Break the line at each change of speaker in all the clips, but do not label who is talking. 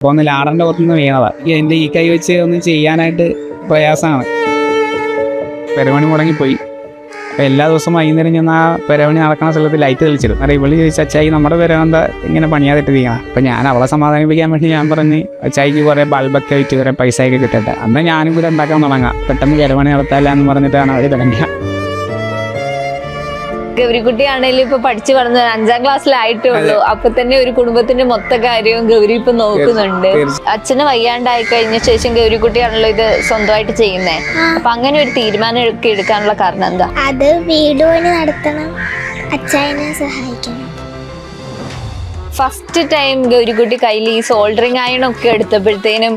അപ്പോൾ ഒന്ന് ലാടന്റെ പുറത്തുനിന്ന് വീണതാ. ഈ എന്റെ ഈ കൈ വെച്ച് ഒന്നും ചെയ്യാനായിട്ട് പ്രയാസമാണ്. പെരമണി മുടങ്ങിപ്പോയി. അപ്പോൾ എല്ലാ ദിവസവും വൈകുന്നേരം ചെന്ന് ആ പെരവണി നടക്കുന്ന സ്ഥലത്ത് ലൈറ്റ് തെളിച്ചിടും. അല്ല ഇവൾ ചോദിച്ചു അച്ചായി നമ്മുടെ പെരവന്ത ഇങ്ങനെ പണിയാതിട്ടിരിക്കണം അപ്പം ഞാൻ അവളെ സമാധാനിപ്പിക്കാൻ വേണ്ടി ഞാൻ പറഞ്ഞ് അച്ചായിക്ക് കുറേ ബൾബൊക്കെ വിറ്റ് പൈസ പൈസയൊക്കെ കിട്ടട്ടെ. അന്ന് ഞാനും കൂടെ ഉണ്ടാക്കാൻ തുടങ്ങാം. പെട്ടെന്ന് പെരവണി നടത്താല്ല എന്ന് പറഞ്ഞിട്ടാണ് അവർ തുടങ്ങിയ
ഗൗരിക്കുട്ടി ആണെങ്കിലും ഇപ്പൊ പഠിച്ചു വളർന്ന അഞ്ചാം ക്ലാസ്സിലായിട്ടേ ഉള്ളൂ അപ്പൊ തന്നെ ഒരു കുടുംബത്തിന്റെ മൊത്ത കാര്യവും ഗൗരി ഇപ്പൊ നോക്കുന്നുണ്ട്. അച്ഛന് വയ്യാണ്ടായി കഴിഞ്ഞ ശേഷം ഗൗരിക്കുട്ടിയാണല്ലോ ഇത് സ്വന്തമായിട്ട് ചെയ്യുന്നേ. അപ്പൊ അങ്ങനെ ഒരു തീരുമാനം ഒക്കെ എടുക്കാനുള്ള കാരണം എന്താ?
അത് വീട് പണി നടത്തണം. അച്ഛനെ സഹായിക്കണം.
ഫസ്റ്റ് ടൈം ഗൗരിക്കുട്ടി കയ്യിൽ ഈ സോൾഡറിങ് അയൺ ഒക്കെ എടുത്തപ്പോഴത്തേനും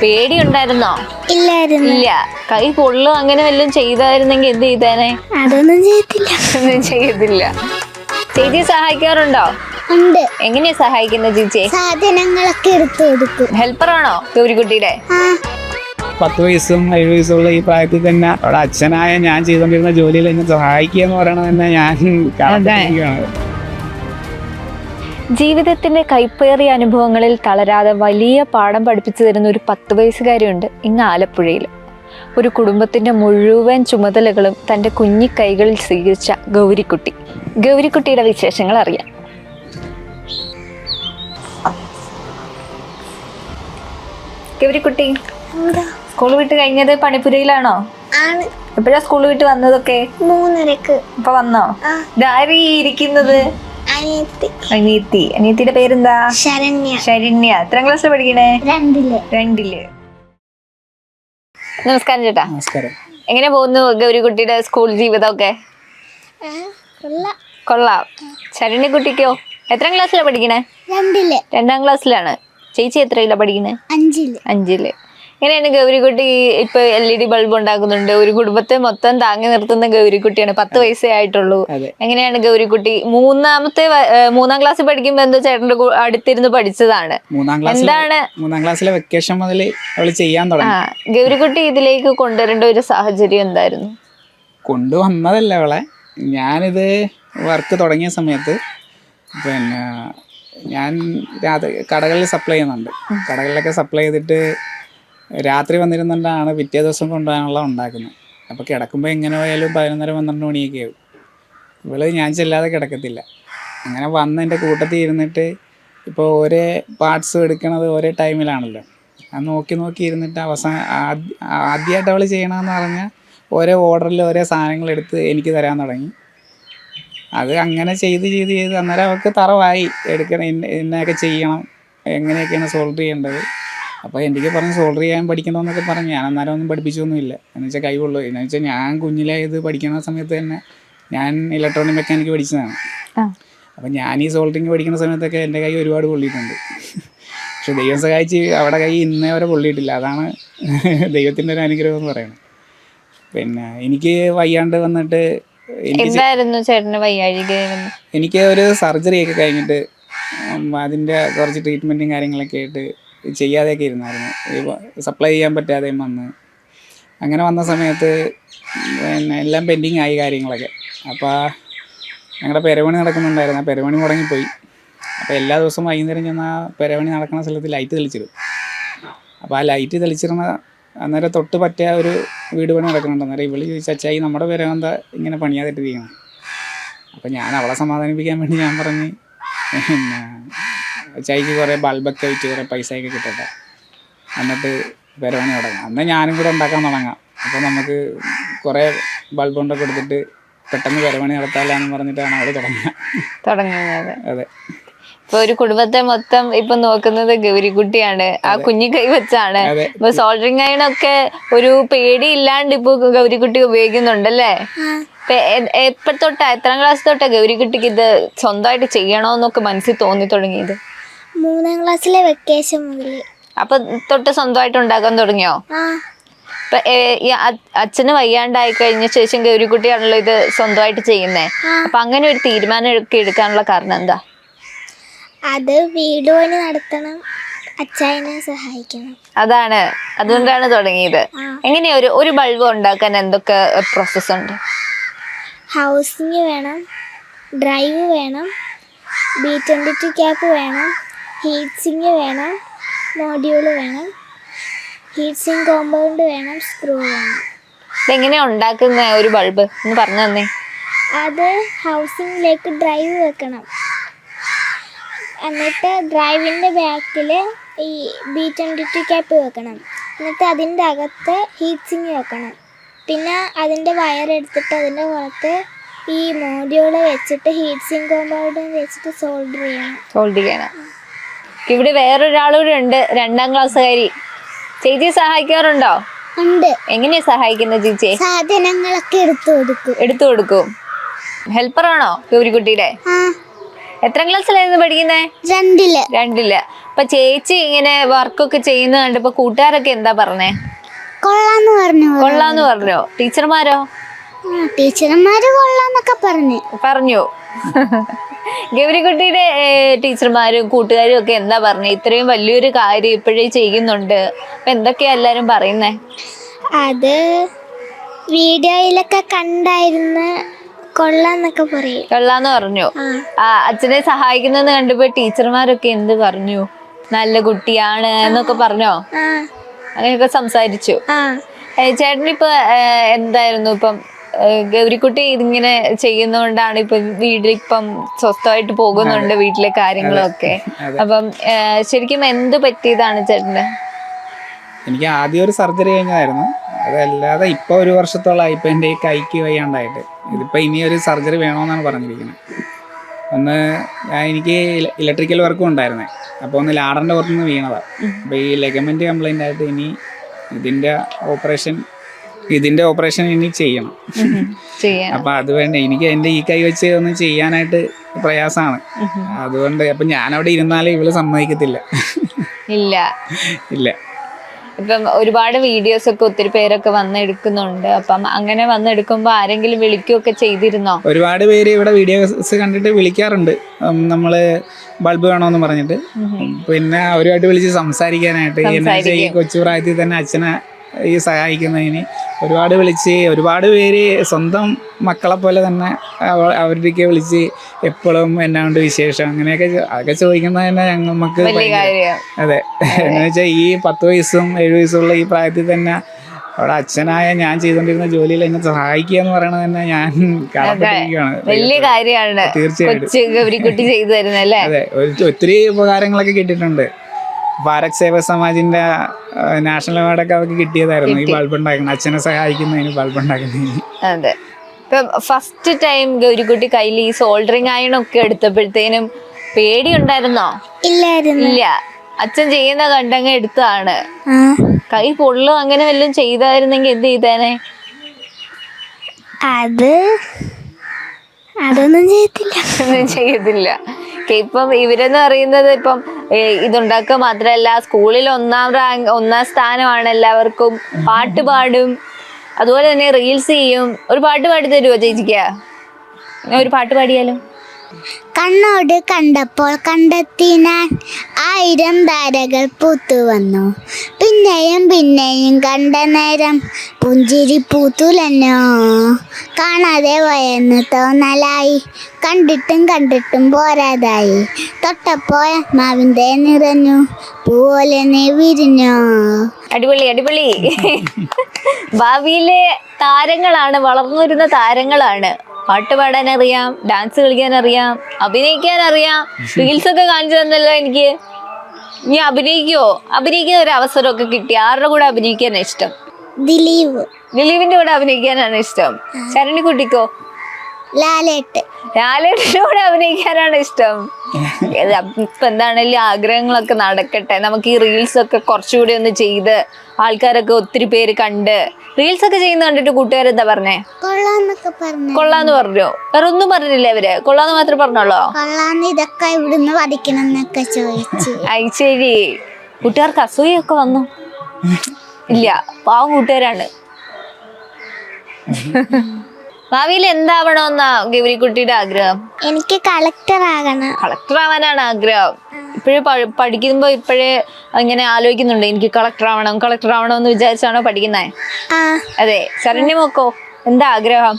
പേടിയുണ്ടായിരുന്നോ?
ഇല്ലായിരുന്നു.
ഇല്ല. കൈ പൊള്ളു അങ്ങനെ വല്ലതും ചെയ്തായിരുന്നെങ്കിൽ എന്ത് ചെയ്തേനെ?
അതൊന്നും ചെയ്തില്ല.
ഒന്നും ചെയ്തില്ല. ചേച്ചി സഹായിക്കാറുണ്ടോ?
ഉണ്ട്.
എങ്ങനെയാ സഹായിക്കുന്നത് ചേച്ചി
സാധനങ്ങളൊക്കെ എടുത്തു കൊടുക്കും.
ഹെൽപ്പറാണോ ഗൗരിക്കുട്ടിയുടെ
പത്ത് വയസ്സും ഏഴ് വയസ്സുള്ള ഈ പ്രായത്തിൽ തന്നെ അവിടെ അച്ഛനായ ഞാൻ ചെയ്തുകൊണ്ടിരുന്ന ജോലിയിൽ എന്നെ സഹായിക്കുക എന്ന് പറയണത് തന്നെ ഞാൻ കടന്നിരിക്കുകയാണ്
ജീവിതത്തിന്റെ കൈപ്പേറിയ അനുഭവങ്ങളിൽ തളരാതെ വലിയ പാഠം പഠിപ്പിച്ചു തരുന്ന ഒരു പത്ത് വയസ്സുകാരിയുണ്ട് ഇങ്ങ് ആലപ്പുഴയിൽ. ഒരു കുടുംബത്തിന്റെ മുഴുവൻ ചുമതലകളും തന്റെ കുഞ്ഞിക്കൈകളിൽ സ്വീകരിച്ച ഗൗരിക്കുട്ടി. ഗൗരിക്കുട്ടിയുടെ വിശേഷങ്ങൾ അറിയാം. ഗൗരിക്കുട്ടി സ്കൂൾ വിട്ട് കഴിഞ്ഞത് പണിപ്പുരയിലാണോ? എപ്പോഴാ സ്കൂൾ വിട്ട് വന്നതൊക്കെ?
മൂന്നരക്ക്.
ഇപ്പൊ വന്നോ? ഇതാരീ ഇരിക്കുന്നത്?
അനിയത്തി.
അനിയത്തി. അനിയത്തിയുടെ പേരെന്താ?
ശരണ്യ.
ശരണ്യ. എത്രാം ക്ലാസ്സിൽ പഠിക്കണേ?
രണ്ടിൽ.
രണ്ടിൽ. നമസ്കാരം ചേട്ടാ.
നമസ്കാരം.
എങ്ങനെ പോകുന്നു ഗൗരിക്കുട്ടിയുടെ സ്കൂൾ ജീവിതമൊക്കെ?
കൊള്ളാം.
ശരണ്യ കുട്ടിക്കോ? എത്രാം ക്ലാസ്സിലാണ് പഠിക്കണേ?
രണ്ടിൽ.
രണ്ടാം ക്ലാസ്സിലാണ് ചേച്ചി എത്രയിലാണ് പഠിക്കണേ?
അഞ്ചിൽ.
അഞ്ചിൽ. എങ്ങനെയാണ് ഗൗരിക്കുട്ടി ഇപ്പൊ എൽ ഇ ഡി ബൾബ് ഉണ്ടാക്കുന്നുണ്ട്? ഒരു കുടുംബത്തെ മൊത്തം താങ്ങി നിർത്തുന്ന ഗൗരിക്കുട്ടിയാണ്. പത്ത് വയസ്സേ ആയിട്ടുള്ളൂ. എങ്ങനെയാണ് ഗൗരിക്കുട്ടി? മൂന്നാമത്തെ മൂന്നാം ക്ലാസ് പഠിക്കുമ്പോ എന്തോ ചേട്ടന്റെ അടുത്തിരുന്ന് പഠിച്ചതാണ്. എന്താണ്?
മൂന്നാം ക്ലാസ്സിലെ വെക്കേഷൻ മുതൽ അവൾ ചെയ്യാൻ തുടങ്ങി.
ഗൗരിക്കുട്ടി ഇതിലേക്ക് കൊണ്ടുവരേണ്ട ഒരു സാഹചര്യം എന്തായിരുന്നു?
കൊണ്ടുവന്നതല്ല അവളെ. ഞാനിത് വർക്ക് തുടങ്ങിയ സമയത്ത് പിന്നെ ഞാൻ രാത്രി കടകളിൽ സപ്ലൈ ചെയ്യുന്നുണ്ട്. കടകളിലൊക്കെ സപ്ലൈ ചെയ്തിട്ട് രാത്രി വന്നിരുന്നുകൊണ്ടാണ് പിറ്റേ ദിവസം കൊണ്ടുപോകാനുള്ള ഉണ്ടാക്കുന്നത്. അപ്പോൾ കിടക്കുമ്പോൾ എങ്ങനെ പോയാലും പതിനൊന്നര പന്ത്രണ്ട് മണിയൊക്കെ ആവും. ഇവൾ ഞാൻ ചെല്ലാതെ കിടക്കത്തില്ല. അങ്ങനെ വന്ന് എന്റെ കൂട്ടത്തിൽ ഇരുന്നിട്ട് ഇപ്പോൾ ഒരേ പാർട്സ് എടുക്കണത് ഒരേ ടൈമിലാണല്ലോ അത് നോക്കി നോക്കി ഇരുന്നിട്ട് അവസാനം ആദ്യമായിട്ട് അവൾ ചെയ്യണമെന്ന് പറഞ്ഞാൽ ഓരോ ഓർഡറിൽ ഓരോ സാധനങ്ങൾ എടുത്ത് എനിക്ക് തരാൻ തുടങ്ങി. അത് അങ്ങനെ ചെയ്ത് ചെയ്ത് ചെയ്ത് അന്നേരം അവൾക്ക് തറവായി. എടുക്കണം ഇന്ന ഇന്നയൊക്കെ ചെയ്യണം. എങ്ങനെയൊക്കെയാണ് സോൾവ് ചെയ്യേണ്ടത്? അപ്പോൾ എനിക്ക് പറഞ്ഞ് സോൾവ് ചെയ്യാൻ പഠിക്കണമെന്നൊക്കെ പറഞ്ഞ്. ഞാൻ അന്നേരം ഒന്നും പഠിപ്പിച്ചൊന്നുമില്ല. എന്ന് വെച്ചാൽ കൈവുള്ളൂ എന്ന് വെച്ചാൽ ഞാൻ കുഞ്ഞിലായത് പഠിക്കുന്ന സമയത്ത് തന്നെ ഞാൻ ഇലക്ട്രോണിക് മെക്കാനിക് പഠിച്ചതാണ്. അപ്പം ഞാൻ ഈ സോൾട്ടിങ് പഠിക്കുന്ന സമയത്തൊക്കെ എന്റെ കൈ ഒരുപാട് പൊള്ളിയിട്ടുണ്ട്. പക്ഷെ ദൈവം സഹായിച്ച് അവിടെ കൈ ഇന്നേ വരെ പൊള്ളിയിട്ടില്ല. അതാണ് ദൈവത്തിന്റെ ഒരു അനുഗ്രഹം എന്ന് പറയുന്നത് പിന്നെ എനിക്ക് വയ്യാണ്ട് വന്നിട്ട് എനിക്ക്
എന്തായിരുന്നു ചേട്ടന് വയ്യാഴിക
എനിക്ക് ഒരു സർജറി ഒക്കെ കഴിഞ്ഞിട്ട് അതിന്റെ കുറച്ച് ട്രീറ്റ്മെന്റും കാര്യങ്ങളൊക്കെ ആയിട്ട് ചെയ്യാതെയൊക്കെ ഇരുന്നായിരുന്നു. സപ്ലൈ ചെയ്യാൻ പറ്റാതെയും വന്ന്. അങ്ങനെ വന്ന സമയത്ത് പിന്നെ എല്ലാം പെൻഡിങ് ആയി കാര്യങ്ങളൊക്കെ. അപ്പോൾ ഞങ്ങളുടെ പെരവണി നടക്കുന്നുണ്ടായിരുന്നു. ആ പെരവണി മുടങ്ങിപ്പോയി. അപ്പോൾ എല്ലാ ദിവസവും വൈകുന്നേരം ചെന്ന് ആ പെരവണി നടക്കുന്ന സ്ഥലത്ത് ലൈറ്റ് തെളിച്ചിടും. അപ്പോൾ ആ ലൈറ്റ് തെളിച്ചിരുന്ന അന്നേരം തൊട്ട് പറ്റിയ ഒരു വീട് പണി നടക്കുന്നുണ്ട്. അന്നേരം ഇവൾ ചോദിച്ചു അച്ചായി നമ്മുടെ പെരവന്ത ഇങ്ങനെ പണിയാതിട്ടിരിക്കണം? അപ്പോൾ ഞാൻ അവളെ സമാധാനിപ്പിക്കാൻ വേണ്ടി ഞാൻ പറഞ്ഞ് അച്ചായിക്ക് കുറേ ബൾബൊക്കെ വിറ്റ് കുറേ പൈസയൊക്കെ കിട്ടട്ടെ. എന്നിട്ട് പെരവണി തുടങ്ങാം. അന്ന് ഞാനും കൂടെ ഉണ്ടാക്കാൻ തുടങ്ങാം. അപ്പോൾ നമുക്ക് കുറേ ബൾബ് കൊണ്ടൊക്കെ എടുത്തിട്ട് പെട്ടെന്ന് പെരവണി നടത്താലാന്ന് പറഞ്ഞിട്ടാണ് അവിടെ തുടങ്ങുക.
തുടങ്ങുന്നത്.
അതെ.
ഇപ്പൊ ഒരു കുടുംബത്തെ മൊത്തം ഇപ്പൊ നോക്കുന്നത് ഗൗരിക്കുട്ടിയാണ്. ആ കുഞ്ഞു കൈ വെച്ചാണ് ഇപ്പൊ സോൾഡറിങ് അയണൊക്കെ ഒരു പേടി ഇല്ലാണ്ട് ഇപ്പൊ ഗൗരിക്കുട്ടി ഉപയോഗിക്കുന്നുണ്ടല്ലേ? എപ്പ തൊട്ടാ എത്രാം ക്ലാസ് തൊട്ടാ ഗൗരിക്കുട്ടിക്ക് ഇത് സ്വന്തമായിട്ട് ചെയ്യണോന്നൊക്കെ മനസ്സിൽ തോന്നി തുടങ്ങിയത്?
മൂന്നാം ക്ലാസ്സിലെ വെക്കേഷൻ മുതൽ
അപ്പൊ തൊട്ട് സ്വന്തമായിട്ട് ഉണ്ടാക്കാൻ തുടങ്ങിയോ? ഇപ്പൊ അച്ഛന് വയ്യാണ്ടായി കഴിഞ്ഞ ശേഷം ഗൗരിക്കുട്ടിയാണല്ലോ ഇത് സ്വന്തമായിട്ട് ചെയ്യുന്നേ. അപ്പൊ അങ്ങനെ ഒരു തീരുമാനം ഒക്കെ എടുക്കാനുള്ള കാരണം എന്താ?
അത് വീട് പണി നടത്തണം അച്ഛനെ സഹായിക്കണം.
അതാണ്. അതുകൊണ്ടാണ് തുടങ്ങിയത്. എങ്ങനെയാ ഒരു ഒരു ബൾബ് ഉണ്ടാക്കാൻ എന്തൊക്കെ പ്രോസസ് ഉണ്ട്?
ഹൗസിങ് വേണം ഡ്രൈവ് വേണം ബി ട്വന്റി ടു ക്യാപ്പ് വേണം ഹീറ്റ് സിങ് വേണം മോഡ്യൂൾ വേണം ഹീറ്റ് സിങ് കോമ്പൗണ്ട് വേണം സ്ക്രൂ വേണം.
ഇതെങ്ങനെയാ ഉണ്ടാക്കുന്ന ഒരു ബൾബ്? ഒന്ന് പറഞ്ഞു തന്നേ.
അത് ഹൗസിങ്ങിലേക്ക് ഡ്രൈവ് വെക്കണം. എന്നിട്ട് ഡ്രൈവിന്റെ ബാക്കിൽ ഈ ബി ട്വന്റി ടു ക്യാപ്പ് വെക്കണം. എന്നിട്ട് അതിന്റെ അകത്ത് ഹീറ്റ് സിങ് വെക്കണം. പിന്നെ അതിന്റെ വയർ എടുത്തിട്ട് അതിന്റെ പുറത്ത് ഈ മോഡ്യൂൾ വെച്ചിട്ട് ഹീറ്റ് സിങ് കോമ്പൗണ്ട് വെച്ചിട്ട് സോൾഡർ ചെയ്യണം.
സോൾഡർ ചെയ്യണം. ഇവിടെ വേറൊരാളൂടെ ഉണ്ട് രണ്ടാം ക്ലാസ്സുകാരി. ചേച്ചി സഹായിക്കാറുണ്ടോ?
ഉണ്ട്.
എങ്ങനെയാ സഹായിക്കുന്നത് ചേച്ചി
സാധനങ്ങളൊക്കെ എടുത്തു കൊടുക്കും.
എടുത്തു കൊടുക്കും. ഹെൽപ്പറാണോ ഗൗരിക്കുട്ടിയുടെ?
ആ.
എത്ര ക്ലാസ്സിലായിരുന്നു പഠിക്കുന്നേ?
രണ്ടിൽ.
രണ്ടിൽ. അപ്പൊ ചേച്ചി ഇങ്ങനെ വർക്കൊക്കെ ചെയ്യുന്ന കണ്ടപ്പോ കൂട്ടുകാരൊക്കെ എന്താ പറഞ്ഞേ?
കൊള്ളാന്ന് പറഞ്ഞു.
കൊള്ളാന്ന് പറഞ്ഞോ. ടീച്ചർമാരോ?
ടീച്ചർമാര് കൊള്ളാന്നൊക്കെ പറഞ്ഞു.
പറഞ്ഞു. ഗൗരിക്കുട്ടിയുടെ ടീച്ചർമാരും കൂട്ടുകാരും ഒക്കെ എന്താ പറഞ്ഞു? ഇത്രയും വലിയൊരു കാര്യം ഇപ്പോഴേ ചെയ്യുന്നുണ്ട്. അപ്പൊ എന്തൊക്കെയാ എല്ലാരും പറയുന്നേ?
അത് വീഡിയോയിലൊക്കെ കണ്ടായിരുന്നു കൊള്ളാന്നൊക്കെ പറയും.
കൊള്ളാന്ന് പറഞ്ഞു.
ആ.
അച്ഛനെ സഹായിക്കുന്നെന്ന് കണ്ടപ്പോ ടീച്ചർമാരൊക്കെ എന്ത് പറഞ്ഞു? നല്ല കുട്ടിയാണ് എന്നൊക്കെ പറഞ്ഞോ? അങ്ങനെയൊക്കെ സംസാരിച്ചു. ചേട്ടനിപ്പോ എന്തായിരുന്നു ഇപ്പം ഗൗരിക്കുട്ടി ഇതിങ്ങനെ ചെയ്യുന്നോണ്ടാണ് ഇപ്പൊ വീട്ടിലിപ്പം സ്വസ്ഥമായിട്ട് പോകുന്നുണ്ട് വീട്ടിലെ കാര്യങ്ങളൊക്കെ. അപ്പം ശരിക്കും എന്ത് പറ്റിയതാണ് ചേട്ടന്?
എനിക്ക് ആദ്യം ഒരു സർജറി കഴിഞ്ഞതായിരുന്നു. അതല്ലാതെ ഇപ്പൊ ഒരു വർഷത്തോളമായി ഇപ്പൊ എന്റെ ഈ കൈക്ക് വയ്യാണ്ടായിട്ട്. ഇതിപ്പോ ഇനി ഒരു സർജറി വേണമെന്നാണ് പറഞ്ഞിരിക്കുന്നത്. ഒന്ന് ഞാൻ എനിക്ക് ഇലക്ട്രിക്കൽ വർക്കും ഉണ്ടായിരുന്നേ. അപ്പോൾ ഒന്ന് ലാഡറിന്റെ പുറത്തുനിന്ന് വീണതാണ് അപ്പോൾ ഈ ലെഗമെന്റ് കംപ്ലൈന്റ് ആയിട്ട് ഇനി ഇതിന്റെ ഓപ്പറേഷൻ ഇതിന്റെ ഓപ്പറേഷൻ ഇനി ചെയ്യണം. അപ്പൊ അത് വേണ്ട എനിക്ക് എന്റെ ഈ കൈ വെച്ച് ഒന്നും ചെയ്യാനായിട്ട് പ്രയാസമാണ് അതുകൊണ്ട് അപ്പം ഞാനവിടെ ഇരുന്നാലും ഇവൾ സമ്മതിക്കത്തില്ല.
ഇല്ല.
ഇല്ല.
ഇപ്പം ഒരുപാട് വീഡിയോസ് ഒക്കെ ഒത്തിരി പേരൊക്കെ വന്നെടുക്കുന്നുണ്ട് അപ്പം അങ്ങനെ വന്നെടുക്കുമ്പോൾ ആരെങ്കിലും വിളിക്കുകയൊക്കെ ചെയ്തിരുന്നോ?
ഒരുപാട് പേര് ഇവിടെ വീഡിയോസ് കണ്ടിട്ട് വിളിക്കാറുണ്ട്. നമ്മൾ നമ്മൾ ബൾബ് വേണമെന്ന് പറഞ്ഞിട്ട്. പിന്നെ അവരുമായിട്ട് വിളിച്ച് സംസാരിക്കാനായിട്ട് കൊച്ചു പ്രായത്തിൽ തന്നെ അച്ഛനെ ഈ സഹായിക്കുന്നതിന്. ഒരുപാട് വിളിച്ച് ഒരുപാട് പേര് സ്വന്തം മക്കളെ പോലെ തന്നെ അവ- അവരുടെയൊക്കെ വിളിച്ച് എപ്പോഴും എന്നാ ഉണ്ട് വിശേഷം അങ്ങനെയൊക്കെ അതൊക്കെ ചോദിക്കുന്നത് തന്നെ ഞങ്ങൾ നമുക്ക് അതെ. എന്ന് വെച്ചാൽ ഈ പത്ത് വയസ്സും ഏഴ് വയസ്സുള്ള ഈ പ്രായത്തിൽ തന്നെ അവിടെ അച്ഛനായ ഞാൻ ചെയ്തുകൊണ്ടിരുന്ന ജോലിയിൽ എന്നെ സഹായിക്കുക എന്ന് പറയണത് തന്നെ ഞാൻ
വലിയ കാര്യമാണ്.
തീർച്ചയായിട്ടും. അതെ. ഒത്തിരി ഉപകാരങ്ങളൊക്കെ കിട്ടിയിട്ടുണ്ട്. ഭാരത് സേവ സമാജിന്റെ നാഷണൽ അവാർഡൊക്കെ അവർക്ക് കിട്ടിയതായിരുന്നു. ഈ ബൾബ് ഉണ്ടാക്കുന്നത് അച്ഛനെ സഹായിക്കുന്നതിന് ബൾബ് ഉണ്ടാക്കുന്നതിന്
അതെ. ഇപ്പം ഫസ്റ്റ് ടൈം ഗൗരിക്കുട്ടി കയ്യിൽ ഈ സോൾഡറിങ് അയണൊക്കെ എടുത്തപ്പോഴത്തേനും പേടിയുണ്ടായിരുന്നോ?
ഇല്ലായിരുന്നു.
ഇല്ല. അച്ഛൻ ചെയ്യുന്ന കണ്ടങ്ങ്
എടുത്താണ്
കൈ പൊള്ളും അങ്ങനെ വല്ലതും ചെയ്തായിരുന്നെങ്കിൽ എന്ത് ചെയ്തേനെ?
അത് അതൊന്നും ചെയ്തില്ല.
ഒന്നും ചെയ്തില്ല. ഇപ്പം ഇവരെന്ന് പറയുന്നത് ഇപ്പം ഇതുണ്ടാക്കുക മാത്രമല്ല സ്കൂളിൽ ഒന്നാം റാങ്ക് ഒന്നാം സ്ഥാനമാണ് എല്ലാവർക്കും. പാട്ട് പാടും. അതുപോലെ തന്നെ റീൽസ് ചെയ്യും. ഒരു പാട്ട് പാടി തരുമോ ചേച്ചിക്ക്? ഒരു പാട്ട് പാടിയാലും?
കണ്ണോട് കണ്ടപ്പോൾ കണ്ടെത്തി ഞാൻ ആയിരം ധാരകൾ പൂത്തു വന്നു. പിന്നെയും പിന്നെയും കണ്ട നേരം പുഞ്ചിരി പൂത്തുലഞ്ഞോ. കാണാതെ വയന്ന് തോന്നലായി. കണ്ടിട്ടും കണ്ടിട്ടും പോരാതായി. തൊട്ടപ്പോൾ മാവിന്റെ നിറഞ്ഞു. പൂപോലെ നീ വിരിഞ്ഞോ.
അടിപൊളി അടിപൊളി. ഭാവിയിലെ താരങ്ങളാണ് വളർന്നു വരുന്ന താരങ്ങളാണ്. പാട്ട് പാടാൻ അറിയാം ഡാൻസ് കളിക്കാൻ അറിയാം അഭിനയിക്കാൻ അറിയാം റീൽസ് ഒക്കെ കാണിച്ചു തന്നല്ലോ എനിക്ക്. നീ അഭിനയിക്കുവോ? അഭിനയിക്കുന്ന ഒരു അവസരമൊക്കെ കിട്ടി. ആരുടെ കൂടെ അഭിനയിക്കാനാണ് ഇഷ്ടം?
ദിലീപ്.
ദിലീപിന്റെ കൂടെ അഭിനയിക്കാനാണ് ഇഷ്ടം. ശരണിക്കുട്ടിക്കോ
ലാലേട്ട്.
ലാലേട്ടന്റെ കൂടെ അഭിനയിക്കാനാണ് ഇഷ്ടം. ഇപ്പൊ എന്താണെങ്കിലും ആഗ്രഹങ്ങളൊക്കെ നടക്കട്ടെ. നമുക്ക് ഈ റീൽസ് ഒക്കെ കുറച്ചുകൂടി ഒന്ന് ചെയ്ത് ആൾക്കാരൊക്കെ ഒത്തിരി പേര് കണ്ട് റീൽസ് ഒക്കെ ചെയ്യുന്ന കണ്ടിട്ട് കൂട്ടുകാരെന്താ പറഞ്ഞേ? കൊള്ളാന്ന് പറഞ്ഞു. വേറെ ഒന്നും പറഞ്ഞില്ലേ അവർ കൊള്ളാന്ന് മാത്രമേ പറഞ്ഞോളോ?
കൊള്ളാന്ന് ഇതൊക്കെ ഇവിടുന്ന് പഠിക്കണം എന്നൊക്കെ ചോദിച്ചു.
അയ് ശരി. കൂട്ടുകാർക്ക് അസൂയൊക്കെ വന്നു. ഇല്ല. പാവം കൂട്ടുകാരാണ്. ഭാവിയിൽ എന്താവണമെന്നാ ഗൗരിക്കുട്ടിയുടെ ആഗ്രഹം?
എനിക്ക് കളക്ടർ ആകണം
കളക്ടർ ആവാനാണ് ആഗ്രഹം ഇപ്പോഴേ പഠിക്കുമ്പോ ഇപ്പോഴേ ഇങ്ങനെ ആലോചിക്കുന്നുണ്ട്. എനിക്ക് കളക്ടർ ആവണം കളക്ടർ ആവണം എന്ന് വിചാരിച്ചാണോ പഠിക്കുന്നത് അതെ. ശരണ്യമൊക്കോ എന്താ ആഗ്രഹം?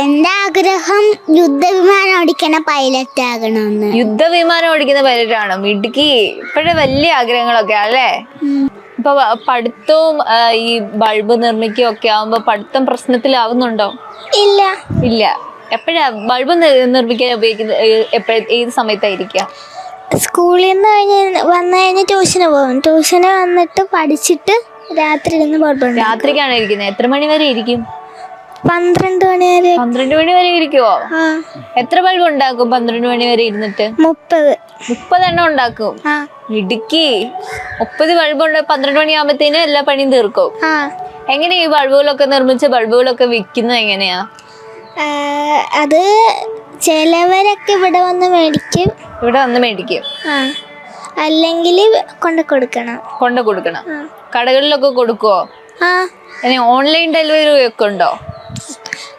എന്റെ ആഗ്രഹം? യുദ്ധവിമാനം ഓടിക്കുന്ന പൈലറ്റ് ആകണമെന്ന്
യുദ്ധവിമാനം ഓടിക്കുന്ന പൈലറ്റ് പൈലറ്റാണോ? ഇടുക്കി ഇപ്പോഴേ വലിയ ആഗ്രഹങ്ങളൊക്കെ അല്ലേ ഇപ്പൊ പഠിത്തവും ഈ ബൾബ് നിർമ്മിക്കുകയും ഒക്കെ ആവുമ്പോ പഠിത്തം പ്രശ്നത്തിലാവുന്നുണ്ടോ?
ഇല്ല.
ഇല്ല. എപ്പോഴാ ബൾബ് നിർമ്മിക്കാൻ ഉപയോഗിക്കുന്നത് എപ്പോഴ ഏത് സമയത്തായിരിക്കുക
സ്കൂളിൽ നിന്ന് കഴിഞ്ഞ് വന്നു കഴിഞ്ഞ് ട്യൂഷന് പോകും. ട്യൂഷന് വന്നിട്ട് പഠിച്ചിട്ട് രാത്രി ഇരുന്ന് ബൾബ്
രാത്രിക്കാണ് ഇരിക്കുന്നത് എത്ര മണി വരെ ഇരിക്കും?
പന്ത്രണ്ട് മണി വരെ.
പന്ത്രണ്ട് മണി വരെ ഇരിക്കുവോ? എത്ര ബൾബ് ഉണ്ടാക്കും പന്ത്രണ്ട് മണി വരെ ഇരുന്നിട്ട്?
മുപ്പത്.
മുപ്പതെണ്ണം ഉണ്ടാക്കും. ഇടുക്കി. മുപ്പത് ബൾബ് ഉണ്ട്. പന്ത്രണ്ട് മണിയാകുമ്പത്തേന് എല്ലാ പണിയും തീർക്കും. എങ്ങനെയാ ഈ ബൾബുകളൊക്കെ നിർമ്മിച്ച ബൾബുകളൊക്കെ വിൽക്കുന്നത് എങ്ങനെയാ?
അത് ചിലവരൊക്കെ ഇവിടെ വന്ന് മേടിക്കും.
ഇവിടെ വന്ന് മേടിക്കും.
അല്ലെങ്കിൽ കൊണ്ട് കൊടുക്കണം.
കൊണ്ട് കൊടുക്കണം. കടകളിലൊക്കെ കൊടുക്കുവോ?
ആ.
ഇനി ഓൺലൈൻ ഡെലിവറി ഒക്കെ ഉണ്ടോ?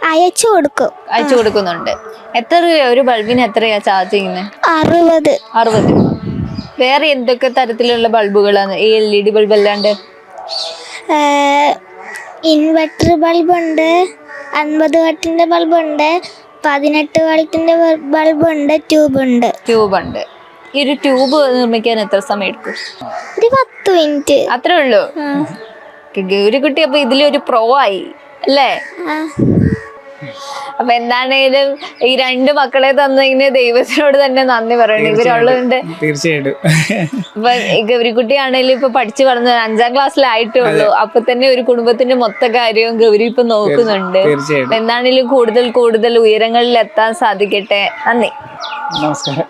അയച്ചു കൊടുക്കും.
അയച്ചു കൊടുക്കുന്നുണ്ട്. എത്ര രൂപ ഒരു ബൾബിന് എത്രയാ ചാർജ് ചെയ്യുന്നത്
അറുപത്.
അറുപത്. വേറെ എന്തൊക്കെ തരത്തിലുള്ള ബൾബുകളാണ്? ഈ എൽ ഇ ഡി ബൾബ് അല്ലാണ്ട്.
ഇൻവെർട്ടർ ബൾബുണ്ട് അൻപത് വട്ടിന്റെ ബൾബുണ്ട് പതിനെട്ട് വട്ടിന്റെ ബൾബുണ്ട് ട്യൂബുണ്ട്.
ട്യൂബ് ഉണ്ട് ഈ ഒരു ട്യൂബ് നിർമ്മിക്കാൻ എത്ര സമയം എടുക്കും
ഒരു പത്ത് മിനിറ്റ്.
അത്രേ ഉള്ളൂ? ഗൗരിക്കുട്ടി അപ്പൊ ഇതിലൊരു പ്രോ ആയി അല്ലേ? അപ്പൊ എന്താണേലും ഈ രണ്ട് മക്കളെ തന്നതിന് ദൈവത്തിനോട് തന്നെ നന്ദി പറയണം. ഇവരുള്ളതുകൊണ്ട്
തീർച്ചയായിട്ടും.
ഇപ്പൊ ഗൗരിക്കുട്ടി ആണെങ്കിലും ഇപ്പൊ പഠിച്ചു വളർന്ന അഞ്ചാം ക്ലാസ്സിലായിട്ടേ ഉള്ളൂ അപ്പൊ തന്നെ ഒരു കുടുംബത്തിന്റെ മൊത്ത കാര്യവും ഗൗരി ഇപ്പൊ നോക്കുന്നുണ്ട്. എന്താണേലും കൂടുതൽ കൂടുതൽ ഉയരങ്ങളിൽ എത്താൻ സാധിക്കട്ടെ. നന്ദി.
നമസ്കാരം.